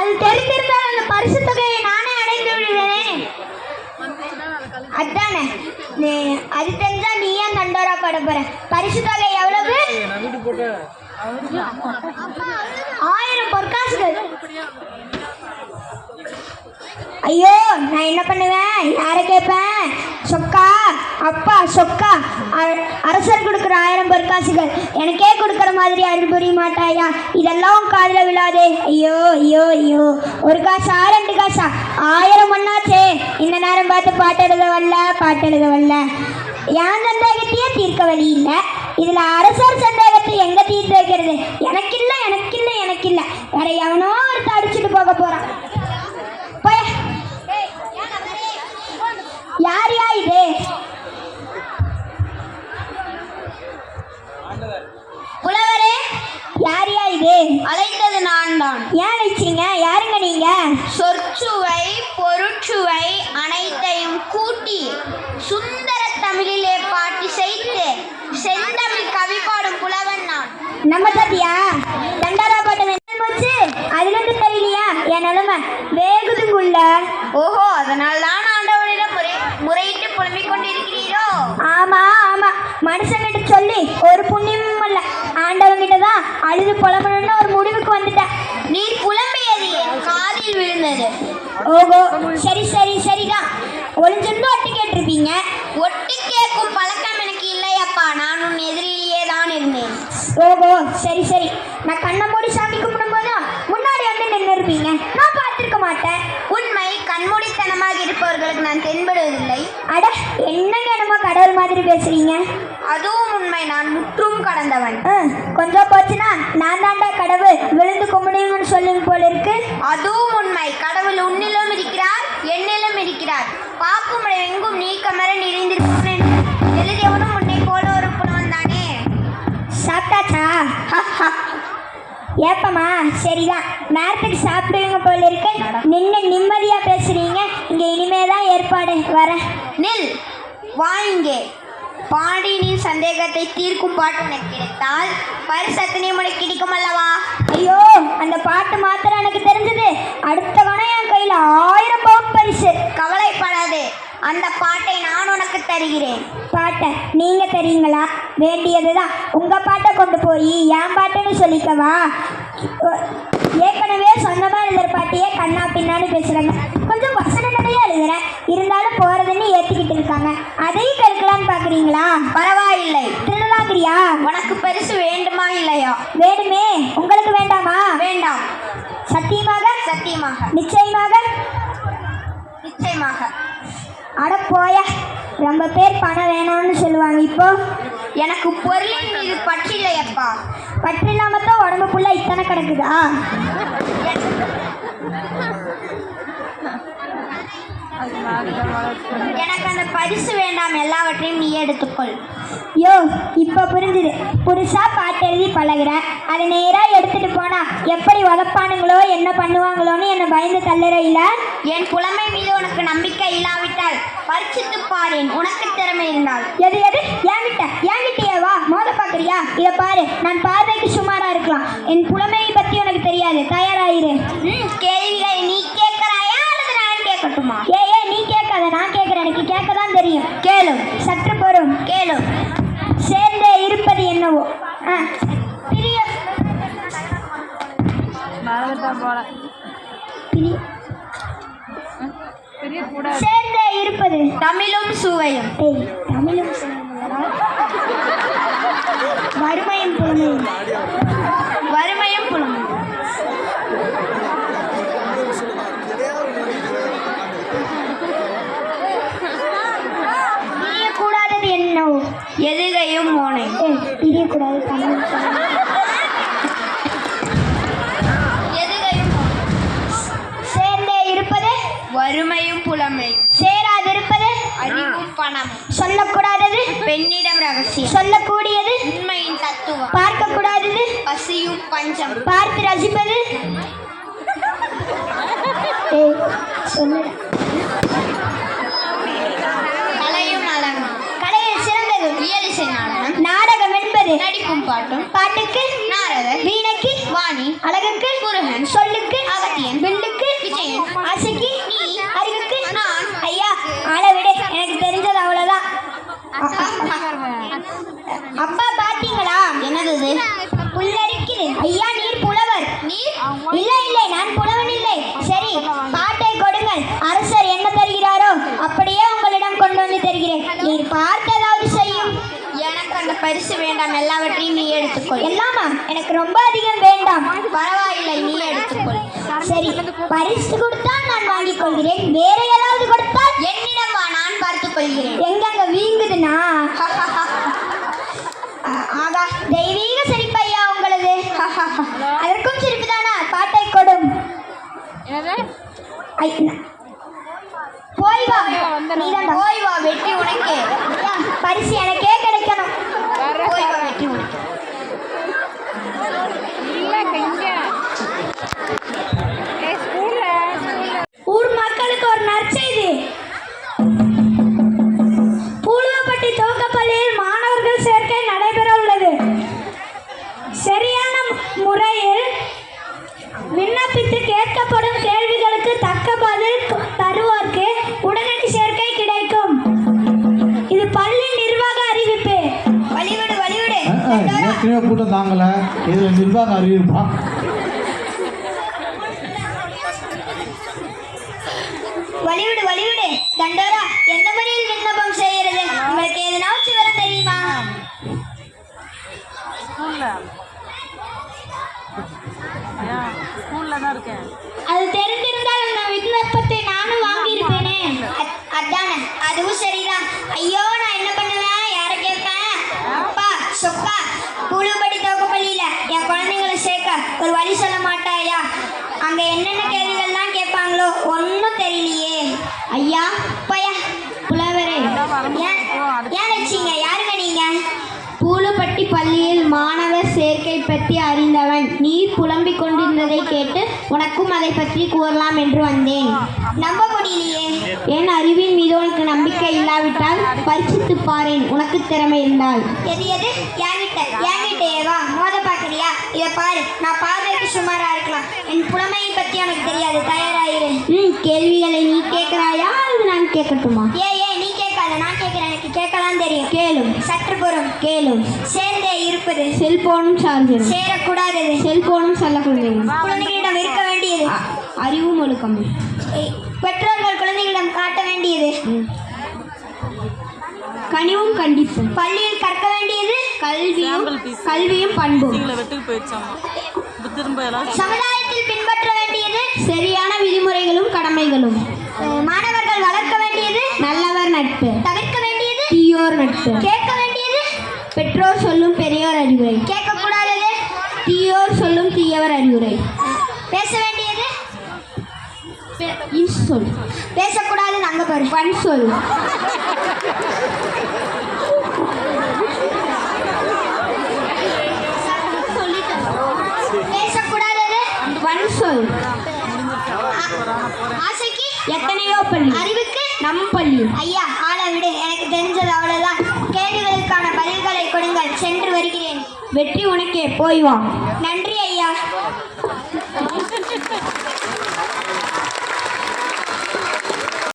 அது தெரிந்திருந்தால் அந்த பரிசு தொகையை நானே அடைந்து விடுவேனே அதானே. நீ அது தெரிஞ்சா நீ ஏன் தண்டோரா பட போற. பரிசு தொகை எவ்வளவு? ஆயிரம் பொற்காசுகள். ஐயோ நான் என்ன பண்ணுவேன்? யாரை கேட்பேன்? சொக்கா. அப்பா சொக்கா. அ- அரசர் கொடுக்குற ஆயிரம் பொற்காசுகள். எனக்கே கொடுக்குற மாதிரி அருள் புரிய மாட்டாயா இதெல்லாம் உன் காதில் விழாதே. ஐயோ ஐயோ ஐயோ. ஒரு காசா ரெண்டு காசா? ஆயிரம் ஒன்னாச்சே இந்த நேரம் பார்த்து பாட்டு எழுத வரல பாட்டு எழுத வரல என் சந்தேகத்தையே தீர்க்க வழி இல்லை? இதில் அரசர் சந்தேகத்தை எங்கே தீர்த்து வைக்கிறது? எனக்கில்லை எனக்கில்லை எனக்கில்லை. வேற எவனோ ஒருத்த அடிச்சுட்டு போக போகிறான் போய் யார் யா இது புலவரே யார் யா இது அழைத்தது நான் தான் ஏன் அழைச்சிங்க யாருங்க நீங்க சொற்சுவை பொருட்சுவை அனைத்தையும் கூட்டி சுந்தர தமிழிலே பாட்டி செய்து செந்தமிழ் கவி பாடும் புலவன் நான். நம்ம தாத்தியா தண்டாரா பாட்டம் என்ன போச்சு அதுல இருந்து தெரியலையா என் நிலைமை வேகுதுங்குள்ள ஓஹோ அதனால் தான் ஆண்டவனிடம் முறை முறையிட்டு புலம்பிக் கொண்டிருக்கிறீரோ ஆமா ஆமா மனுஷங்கிட்ட சொல்லி ஒரு புண்ணியமும் இல்ல ஆண்டவங்கிட்ட தான் அழுது புலம்பணும்னு ஒரு முடிவுக்கு வந்துட்டேன். நீர் புலம்பியது என் காதில் விழுந்தது. ஓஹோ சரி சரி சரிதான் ஒளிஞ்சிருந்து ஒட்டு கேட்டிருப்பீங்க. ஒட்டு கேட்கும் பழக்கம் எனக்கு இல்லையப்பா. நான் உன் எதிரிலேயே தான் இருந்தேன். ஓஹோ சரி சரி. நான் கண்ணை மூடி சாமி கும்பிடும்போது முன்னாடி வந்து நின்று இருப்பீங்க நான் பார்த்துருக்க மாட்டேன். உண்மை கண்மூடித்தனமாக இருப்பவர்களுக்கு நான் தென்படுவதில்லை. அட என்னங்க கடவுள் மாதிரி பேசுறீங்க? அதுவும் உண்மை. நான் முற்றும் கடந்தவன். கொஞ்சம் போச்சுன்னா நான் தாண்டா கடவுள். விழுந்து கும்பிடுங்கன்னு சொல்லுங்க போல இருக்கு. அதுவும் உண்மை. கடவுள் உன்னிலும் இருக்கிறார் என்னிலும் இருக்கிறார். பார்க்கும் எங்கும் நீக்கமர நிறைந்திருக்கும் என்று எழுதியவனும் உன்னை போல ஒரு புலவன் தானே. சாப்பிட்டாச்சா? ஏப்பமா சரிதான் நேரத்துக்கு சாப்பிடுவீங்க போல இருக்கு. நின்று நிம்மதியா பேசுறீங்க. இங்க இனிமே தான் ஏற்பாடு. வரேன். நில். வா பாடி நீ சந்தேகத்தை தீர்க்கும் பாட்டு உனக்கு கிடைத்தால் பரிசத்தினை உனக்கு கிடைக்கும் அல்லவா? ஐயோ அந்த பாட்டு மாத்திரம் எனக்கு தெரிஞ்சது. அடுத்த கணம் என் கையில் ஆயிரம் பவுன் பரிசு கவலைப்படாதே. அந்த பாட்டை நான் உனக்கு தருகிறேன். பாட்டை நீங்க தெரியுங்களா வேண்டியதுதான். உங்க பாட்டை கொண்டு போய் என் பாட்டுன்னு சொல்லிக்கவா? ஏற்கனவே சொந்தமா எழுதுற பாட்டையே கண்ணா பின்னான்னு பேசுறாங்க. கொஞ்சம் வசன நிறைய எழுதுறேன் இருந்தாலும் போறதுன்னு ஏத்திக்கிட்டு இருக்காங்க. அதையும் கற்கலான்னு பாக்குறீங்களா? பரவாயில்லை. திருவிழாக்கிறியா உனக்கு பரிசு வேண்டுமா இல்லையா? வேணுமே உங்களுக்கு வேண்டாமா? வேண்டாம். சத்தியமாக? சத்தியமாக. நிச்சயமாக. நிச்சயமாக. அட போய ரொம்ப பேர் பணம் வேணாம்னு சொல்லுவாங்க இப்போ. எனக்கு பொருளின் மீது பற்றில்லையப்பா பற்று இல்லாம தான் உடம்பு ஃபுல்லா இத்தனை கிடக்குதா? எனக்கு அந்த பரிசு வேண்டாம் எல்லாவற்றையும் நீ எடுத்துக்கொள். யோ இப்போ புரிஞ்சுது. புதுசா பாட்டு எழுதி பழகுறேன் அதை நேரா எடுத்துட்டு போனா எப்படி உதப்பானுங்களோ என்ன பண்ணுவாங்களோன்னு என்னை பயந்து தள்ளுற இல்ல? என் புலமை மீது உனக்கு நம்பிக்கை இல்லாவிட்டால் பரிசித்து பாரேன். உனக்கு திறமை இருந்தால். எது எது? என்கிட்ட என்கிட்டயே வா. மோத பாக்குறியா? இதை பாரு. நான் பார்வைக்கு சுமாரா இருக்கலாம். என் புலமையை பத்தி உனக்கு தெரியாது. தயாராயிரு. ம் ஏ ஏ நீ கேட்காத நான் கேட்கறேன். எனக்கு கேட்க தான் தெரியும். கேளு. சற்று பொறும். கேளு. சேர்ந்தே இருப்பது என்னவோ? ஆ. பிரிய. சேர்ந்தே இருப்பது. தமிழும் சுவையும். தமிழும்? வறுமையும் புலமையும் வறுமையும் புலமையும் பிரியக்கூடாதது என்னவோ தமிழ். சேர்ந்தே இருப்பது? வறுமையும் புலமையும் சேராதிருப்பது? அறிவும் பணமும். சொல்லக்கூடாதது? பெண்ணிடம் ரகசியம். சொல்லக்கூடியது? உண்மையின் தத்துவம். பார்க்கக்கூடாதது? பசியும் பஞ்சம். பார்த்து ரசிப்பது? சொல்லுடா நடிக்கும் பாட்டும் பாட்டுக்கு நாரதன் வீணைக்கு வாணி அழகுக்கு முருகன் சொல்லுக்கு அகத்தியன் வில்லுக்கு விஜயன் அசைக்கு நீ அறிவுக்கு நான். ஐயா ஆளை எனக்கு தெரிஞ்சது அவ்வளவுதான். அப்பா பரிசு வேண்டாம் எல்லாவற்றையும் நீ எடுத்துக்கொள். எல்லாமா? எனக்கு ரொம்ப அதிகம் வேண்டாம். பரவாயில்லை நீ எடுத்துக்கொள். சரி பரிசு கொடுத்தால் நான் வாங்கிக் கொள்கிறேன் வேற ஏதாவது கொடுத்தால் என்னிடம் வா நான் பார்த்துக் கொள்கிறேன் எங்கங்க வீங்குதுன்னா ஆகா தெய்வீக சிரிப்பையா உங்களது. அதற்கும் சிரிப்புதானா? பாட்டை கொடும். ஏற்கனவே கூட்டம் தாங்கல. இதில் நிர்வாக அறிவிப்பா. வழிவிடு வழிவிடு தண்டோரா எந்த முறையில் விண்ணப்பம் செய்கிறது? உங்களுக்கு எதனாச்சும் விவரம் தெரியுமா? ஸ்கூலில். தான் இருக்கேன். அது தெரிந்திருந்தால் அந்த விண்ணப்பத்தை நானும் வாங்கியிருப்பேனே. அத்- அதானே. அதுவும் சரிதான். ஐயோ நான் என்ன பண்ணுவேன் யாரை கேட்பேன் அப்பா சொக்கா புழுபடி தோக்கப்பள்ளியில என் குழந்தைங்களை சேர்க்க ஒரு வழி சொல்ல மாட்டாயா அங்க என்னென்ன கேள்விகள்லாம் கேட்பாங்களோ ஒன்றும் தெரியலையே. ஐயா பையா. புலவரே. ஏன் ஏன் வச்சீங்க? யாருங்க நீங்க? பூலுப்பட்டி பள்ளியில் மாணவர் சேர்க்கை பற்றி அறிந்தவன். நீ புலம்பிக் கொண்டிருந்ததை கேட்டு உனக்கும் அதை பற்றி கூறலாம் என்று வந்தேன். நம்ப முடியலையே என் அறிவின் மீது உனக்கு நம்பிக்கை இல்லாவிட்டால் பரிசித்து பாரேன். உனக்கு திறமை இருந்தால். எது எது? என்கிட்ட என்கிட்டயே வா மோத பார்க்கறியா? இதை பாரு. நான் பார்வைக்கு சுமாரா இருக்கலாம். என் புலமையை பத்தி உனக்கு தெரியாது. தயாராயிரு. ம் கேள்விகளை நீ கேட்கிறாயா? அல்லது நான் கேட்கட்டுமா? ஏ ஏ கேட்காத நான் கேட்கிறேன். எனக்கு கேட்கலாம் தெரியும். கேளும். சற்று பொறும் கேளும். சேர்ந்தே இருப்பது. செல்போனும் சார்ஜரும் சேரக்கூடாதது. செல்போனும் செல்ல குழந்தைகளும் குழந்தைகளிடம் இருக்க வேண்டியது. அறிவும் ஒழுக்கமும் ஏய், பெற்றோர்கள் குழந்தைகளிடம் காட்ட வேண்டியது. கனிவும் கண்டிப்பும். பள்ளியில் கற்க வேண்டியது. கல்வியும். கல்வியும் பண்பும். சமுதாயத்தில் பின்பற்ற வேண்டியது. சரியான விதிமுறைகளும் கடமைகளும். மாணவர்கள் வளர்க்க வேண்டியது. நல்லவர் நட்பு. தவிர்க்க வேண்டியது? தீயோர் நட்பு. கேட்க வேண்டியது? பெற்றோர் சொல்லும் பெரியோர் அறிவுரை. கேட்கக்கூடாதது? தீயோர் சொல்லும் தீயவர் அறிவுரை. பேச வேண்டியது? இன்சொல் பேசக்கூடாதுன்னு அங்க பாரு பண் சொல். பேசக்கூடாதது? வன் சொல். ஆசைக்கு எத்தனையோ பள்ளி. அறிவுக்கு? நம் பள்ளி. ஐயா ஆளை விடு. எனக்கு தெரிஞ்சது அவ்வளவுதான். கேள்விகளுக்கான பதில்களை கொடுங்கள். சென்று வருகிறேன். வெற்றி உனக்கே. போய் வா. நன்றி ஐயா.